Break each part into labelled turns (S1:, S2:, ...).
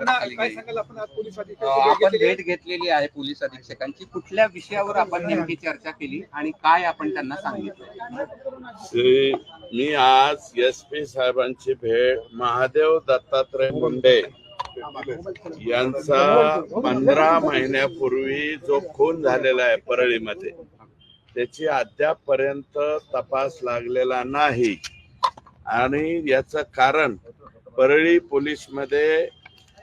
S1: आपण पोलीस भेट घेतलेली आहे.
S2: भेट घेतलेली आहे पोलीस अधीक्षकांची. कुठल्या विषयावर आपण नेमकी चर्चा केली आणि काय आपण त्यांना सांगितलं?
S3: श्री मी आज एस पी साहेबांची भेट महादेव दत्तात्रय मुंडे यांचा पंधरा महिन्यापूर्वी जो खून झालेला आहे परळीमध्ये त्याची अद्यापपर्यंत तपास लागलेला नाही. आणि याचं कारण परळी पोलीसमध्ये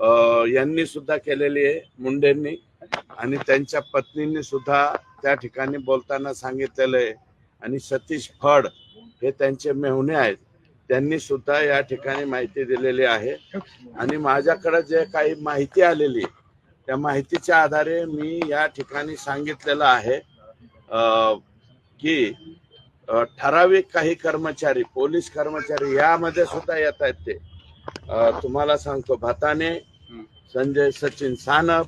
S3: यांनी सुद्धा केलेली आहे मुंडेंनी आणि त्यांच्या पत्नींनी सुद्धा त्या ठिकाणी बोलताना सांगितलेलं आहे. आणि सतीश फड हे त्यांचे मेहुणे आहेत. त्यांनी सुद्धा या ठिकाणी माहिती दिलेली आहे. आणि माझ्याकडे जे काही माहिती आलेली आहे, त्या माहितीच्या आधारे मी या ठिकाणी सांगितलेलं आहे की ठराविक काही कर्मचारी पोलीस कर्मचारी यामध्ये सुद्धा येत आहेत ते. तुम्हाला सांगतो भताने संजय सचिन सानप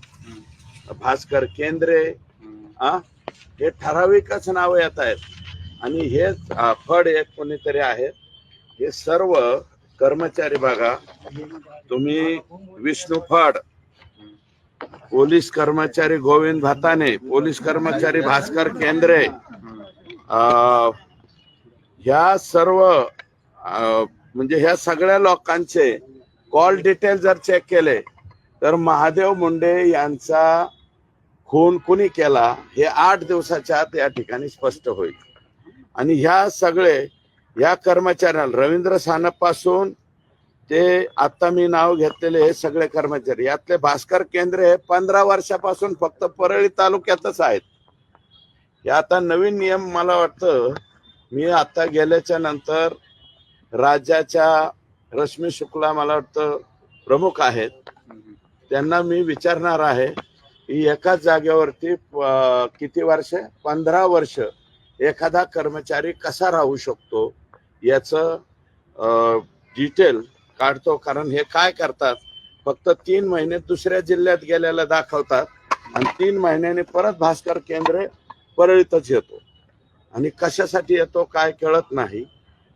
S3: भास्कर केंद्रे आ हे ठराविकच नाव येत आहेत. आणि हे फड एक कोणीतरी आहेत. हे सर्व कर्मचारी बघा तुम्ही विष्णू फड पोलीस कर्मचारी गोविंद भाताने पोलीस कर्मचारी भास्कर केंद्रे ह्या सर्व म्हणजे ह्या सगळ्या लोकांचे कॉल डिटेल जर चेक केले तर महादेव मुंडे यांचा खून कुणी केला हे आठ दिवसाच्या आत या ठिकाणी स्पष्ट होईल. आणि ह्या सगळे या कर्मचाऱ्यांना रवींद्र सानपपासून ते आता मी नाव घेतलेले हे सगळे कर्मचारी यातले भास्कर केंद्र हे पंधरा वर्षापासून फक्त परळी तालुक्यातच आहेत. हे आता नवीन नियम मला वाटतं मी आता गेल्याच्यानंतर राज्याच्या रश्मी शुक्ला मला वाटतं प्रमुख आहेत. त्यांना मी विचारणार आहे की एकाच जागेवरती किती वर्ष? पंधरा वर्ष एखादा कर्मचारी कसा राहू शकतो? याचं डिटेल काढतो. कारण हे काय करतात? फक्त तीन महिने दुसऱ्या जिल्ह्यात गेलेला दाखवतात आणि तीन महिन्याने परत भास्कर केंद्रे परळीतच येतो. आणि कशासाठी येतो काय कळत नाही.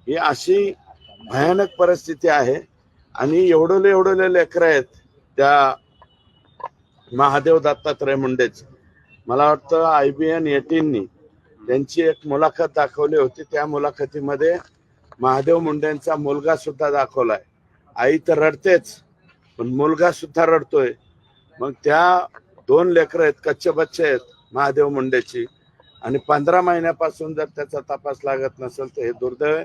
S3: ही अशी भयानक परिस्थिती आहे. आणि एवढले एवढले लेकरं आहेत त्या महादेव दत्तात्रय मुंडेच. मला वाटतं आय बी एन एटीननी त्यांची एक मुलाखत दाखवली होती. त्या मुलाखतीमध्ये महादेव मुंडेंचा मुलगा सुद्धा दाखवलाय. आई तर रडतेच पण मुलगा सुद्धा रडतोय. मग त्या दोन लेकरं आहेत कच्चे बच्चे आहेत महादेव मुंडेची. आणि पंधरा महिन्यापासून जर त्याचा तपास लागत नसेल तर हे दुर्दैव आहे.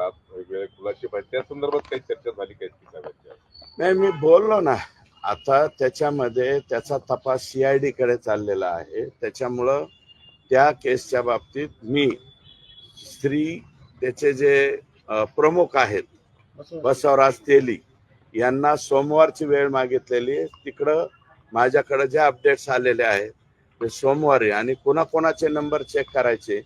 S4: येतात वेगवेगळे खुलाचे बाहेर त्या संदर्भात काही चर्चा झाली काय
S3: नाही मी बोललो ना. आता त्याच्यामध्ये त्याचा तपास सीआयडी कडे चाललेला आहे. त्याच्यामुळं त्या केसच्या बाबतीत मी स्त्री त्याचे जे प्रमुख आहेत बसवराज तेली यांना सोमवारची वेळ मागितलेली आहे. तिकडं माझ्याकडे जे अपडेट्स आलेले आहेत ते सोमवारी आणि कोणाकोणाचे नंबर चेक करायचे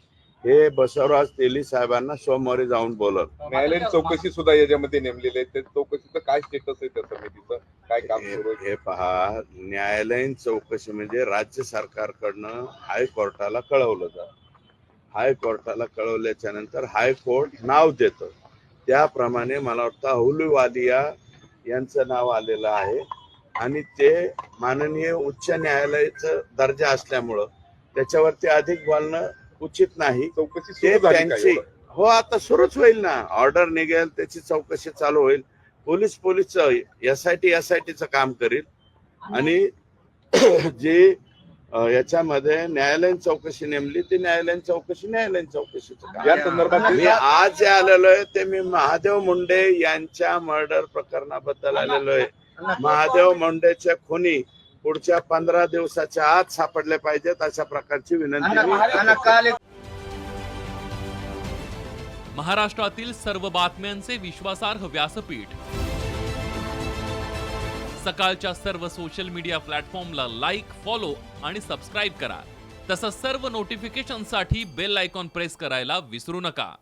S3: हे बसवराज तेली साहेबांना सोमवारी जाऊन बोलत
S4: न्यायालयीन चौकशी सुद्धा याच्यामध्ये नेमलेली आहे. त्या चौकशीचं काय स्टेटस आहे त्या समितीचं? काय काम
S3: हे
S4: सुरू आहे?
S3: हे पहा न्यायालयीन चौकशी म्हणजे राज्य सरकारकडनं हायकोर्टाला कळवलं जात. हायकोर्टाला कळवल्याच्या नंतर हायकोर्ट नाव देतं. त्याप्रमाणे मला वाटतं अहुलूवालिया यांचं नाव आलेलं आहे. आणि ते माननीय उच्च न्यायालयाचं दर्जा असल्यामुळं त्याच्यावरती अधिक बोलणं उचित नाही.
S4: चौकशी
S3: त्यांची? हो आता सुरूच होईल ना. ऑर्डर निघेल त्याची चौकशी चालू होईल. Police पोलीसचं S I T S I टीचं काम करील. आणि जे याच्यामध्ये न्यायालयीन चौकशी नेमली ती न्यायालयीन चौकशी न्यायालयीन चौकशीचं काम.
S4: या संदर्भात
S3: मी आज जे आलेलो आहे ते मी महादेव मुंडे यांच्या मर्डर प्रकरणाबद्दल आलेलो आहे. महादेव मुंडेचे खुनी पुढच्या पंधरा दिवसाच्या आत सापडले पाहिजेत अशा प्रकारची विनंती
S1: महाराष्ट्रातील सर्व बातम्यांचे विश्वासार्ह व्यासपीठ. सकाळच्या सर्व सोशल मीडिया प्लॅटफॉर्मला लाईक फॉलो आणि सबस्क्राईब करा. तसंच सर्व नोटिफिकेशनसाठी बेल आयकॉन प्रेस करायला विसरू नका.